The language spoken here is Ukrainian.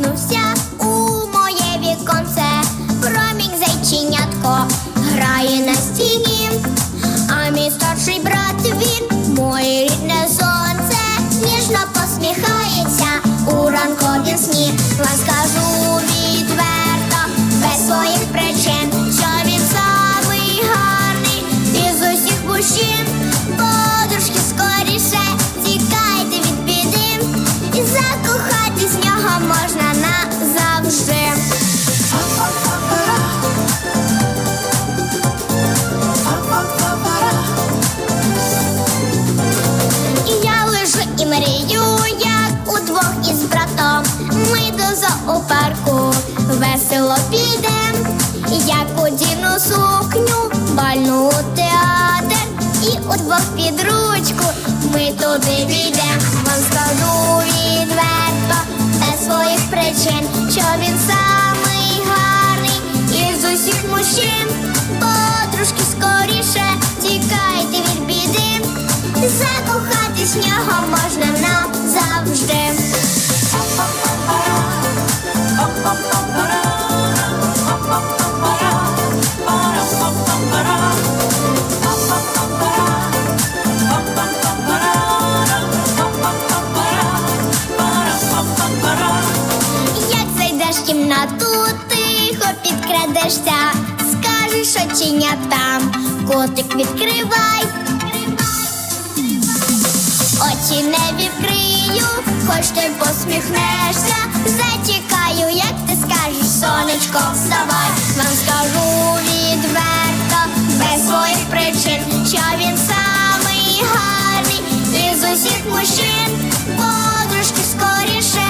проснувся у моє віконце, промінь зайченятко грає на стіні, а мій старший брат він моє рідне сонце, ніжно посміхається у ранковім сні. Вам скажу підем, як одіну сукню, бальну театр, і удвох під ручку ми туди підем. Вам скажу відверто, без своїх причин, що він самий гарний із усіх мужчин. Подружки скоріше тікайте від біди, закохатись в нього можна кімнату, тихо підкрадешся, скажеш оченя там, котик відкривай. Очі не відкрию, хоч ти посміхнешся. Зачекаю, як ти скажеш, сонечко, вставай. Вам скажу відверто, без своїх причин, що він самий гарний із усіх мужчин. Подружки скоріше,